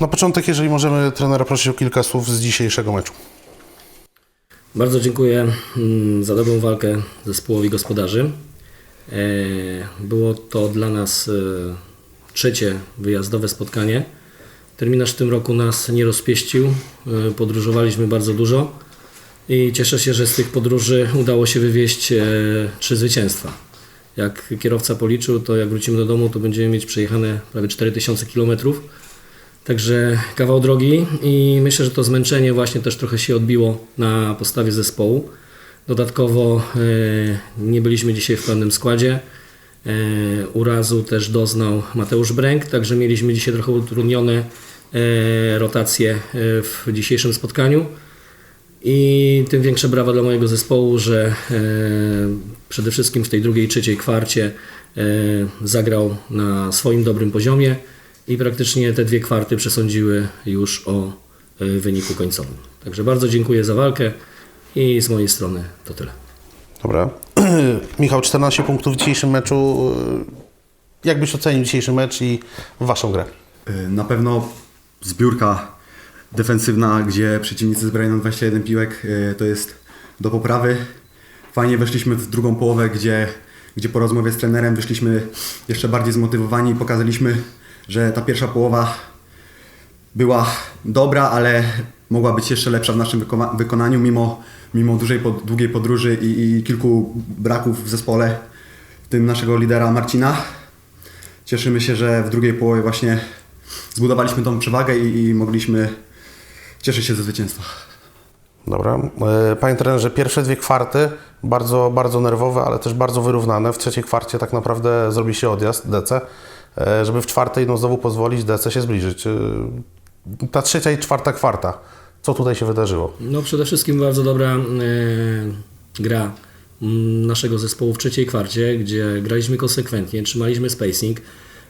Na początek, jeżeli możemy trenera prosić o kilka słów z dzisiejszego meczu. Bardzo dziękuję mm, za dobrą walkę zespołowi gospodarzy. E, Było to dla nas e, trzecie wyjazdowe spotkanie. Terminarz w tym roku nas nie rozpieścił. E, Podróżowaliśmy bardzo dużo i cieszę się, że z tych podróży udało się wywieźć trzy zwycięstwa. Jak kierowca policzył, to jak wrócimy do domu, to będziemy mieć przejechane prawie 4000 kilometrów. Także kawał drogi i myślę, że to zmęczenie właśnie też trochę się odbiło na postawie zespołu. Dodatkowo e, nie byliśmy dzisiaj w pełnym składzie. E, urazu też doznał Mateusz Bręk, także mieliśmy dzisiaj trochę utrudnione e, rotacje w dzisiejszym spotkaniu. I tym większe brawa dla mojego zespołu, że przede wszystkim w tej drugiej, trzeciej kwarcie zagrał na swoim dobrym poziomie i praktycznie te dwie kwarty przesądziły już o e, wyniku końcowym. Także bardzo dziękuję za walkę i z mojej strony to tyle. Dobra. Michał, 14 punktów w dzisiejszym meczu. Jak byś ocenił dzisiejszy mecz i waszą grę? Y, Na pewno zbiórka defensywna, gdzie przeciwnicy zbrali nam 21 piłek, to jest do poprawy. Fajnie weszliśmy w drugą połowę, gdzie, gdzie po rozmowie z trenerem wyszliśmy jeszcze bardziej zmotywowani i pokazaliśmy, że ta pierwsza połowa była dobra, ale mogła być jeszcze lepsza w naszym wykona- wykonaniu, mimo, mimo dużej, pod, długiej podróży i, i kilku braków w zespole, w tym naszego lidera Marcina. Cieszymy się, że w drugiej połowie właśnie zbudowaliśmy tą przewagę i, i mogliśmy cieszyć się ze zwycięstwa. Dobra. E, Panie trenerze, pierwsze dwie kwarty bardzo, bardzo nerwowe, ale też bardzo wyrównane. W trzeciej kwarcie tak naprawdę zrobi się odjazd DC, żeby w czwartej no, znowu pozwolić DC się zbliżyć. E, Ta trzecia i czwarta kwarta. Co tutaj się wydarzyło? No przede wszystkim bardzo dobra e, gra naszego zespołu w trzeciej kwarcie, gdzie graliśmy konsekwentnie, trzymaliśmy spacing,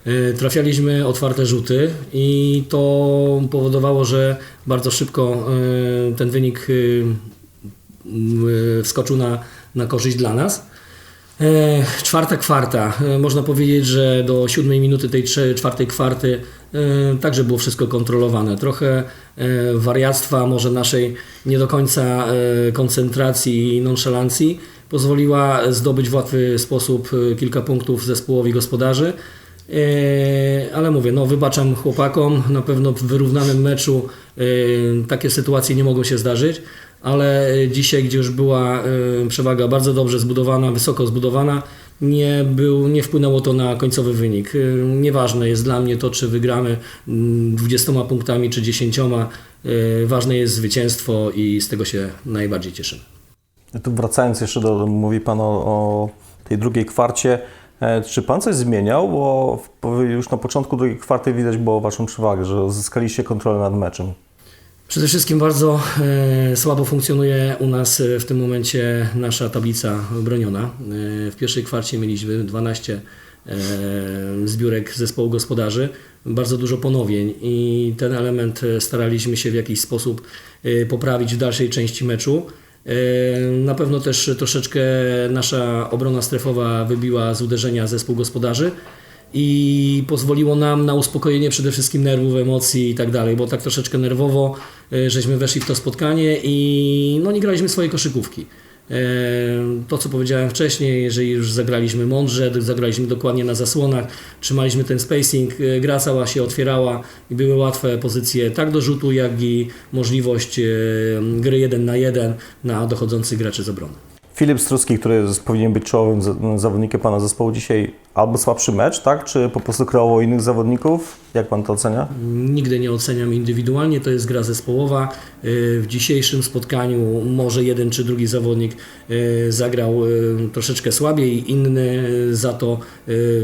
e, trafialiśmy otwarte rzuty i to powodowało, że bardzo szybko e, ten wynik e, e, wskoczył na, na korzyść dla nas. Czwarta kwarta. E, Można powiedzieć, że do siódmej minuty tej czwartej kwarty e, także było wszystko kontrolowane. Trochę e, wariactwa, może naszej nie do końca koncentracji i nonszalancji pozwoliła zdobyć w łatwy sposób kilka punktów zespołowi gospodarzy. E, Ale mówię, no wybaczam chłopakom, na pewno w wyrównanym meczu e, takie sytuacje nie mogą się zdarzyć, ale dzisiaj, gdzie już była e, przewaga bardzo dobrze zbudowana, wysoko zbudowana, nie, był, nie wpłynęło to na końcowy wynik. Nieważne jest dla mnie to, czy wygramy mm, 20 punktami, czy 10. E, Ważne jest zwycięstwo i z tego się najbardziej cieszymy. Tu wracając jeszcze do, mówi Pan o, o tej drugiej kwarcie. E, Czy Pan coś zmieniał? Bo już na początku drugiej kwarty widać było Waszą przewagę, że uzyskaliście kontrolę nad meczem. Przede wszystkim bardzo e, słabo funkcjonuje u nas e, w tym momencie nasza tablica broniona. E, w pierwszej kwarcie mieliśmy 12 e, zbiórek zespołu gospodarzy, bardzo dużo ponowień i ten element e, staraliśmy się w jakiś sposób poprawić w dalszej części meczu. E, Na pewno też troszeczkę nasza obrona strefowa wybiła z uderzenia zespół gospodarzy i pozwoliło nam na uspokojenie przede wszystkim nerwów, emocji i tak dalej, bo tak troszeczkę nerwowo e, żeśmy weszli w to spotkanie i no nie graliśmy swojej koszykówki. To, co powiedziałem wcześniej, jeżeli już zagraliśmy mądrze, zagraliśmy dokładnie na zasłonach, trzymaliśmy ten spacing, e, gra cała się otwierała i były łatwe pozycje tak do rzutu, jak i możliwość gry jeden na jeden na dochodzących graczy z obrony. Filip Strucki, który powinien być czołowym za- zawodnikiem Pana zespołu dzisiaj, albo słabszy mecz, tak? Czy po prostu kreował innych zawodników? Jak Pan to ocenia? Nigdy nie oceniam indywidualnie, to jest gra zespołowa. Y, W dzisiejszym spotkaniu może jeden czy drugi zawodnik y, zagrał y, troszeczkę słabiej, inny za to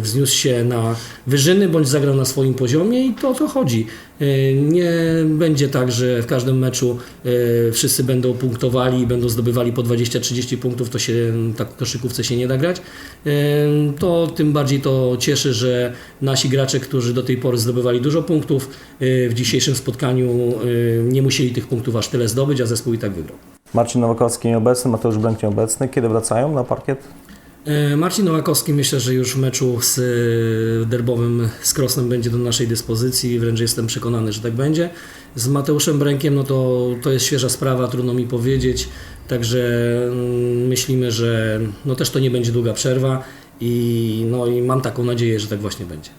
wzniósł się na wyżyny bądź zagrał na swoim poziomie i to o to chodzi. Nie będzie tak, że w każdym meczu wszyscy będą punktowali i będą zdobywali po 20-30 punktów, to się tak koszykówce się nie da grać. To tym bardziej to cieszy, że nasi gracze, którzy do tej pory zdobywali dużo punktów, y, w dzisiejszym spotkaniu y, nie musieli tych punktów aż tyle zdobyć, a zespół i tak wygrał. Marcin Nowakowski nieobecny, Mateusz Bręk nieobecny. Kiedy wracają na parkiet? E, Marcin Nowakowski myślę, że już w meczu z e, derbowym z Krosnem będzie do naszej dyspozycji, wręcz jestem przekonany, że tak będzie. Z Mateuszem Brękiem, no to, to jest świeża sprawa, trudno mi powiedzieć, także mm, myślimy, że no też to nie będzie długa przerwa i, no i mam taką nadzieję, że tak właśnie będzie.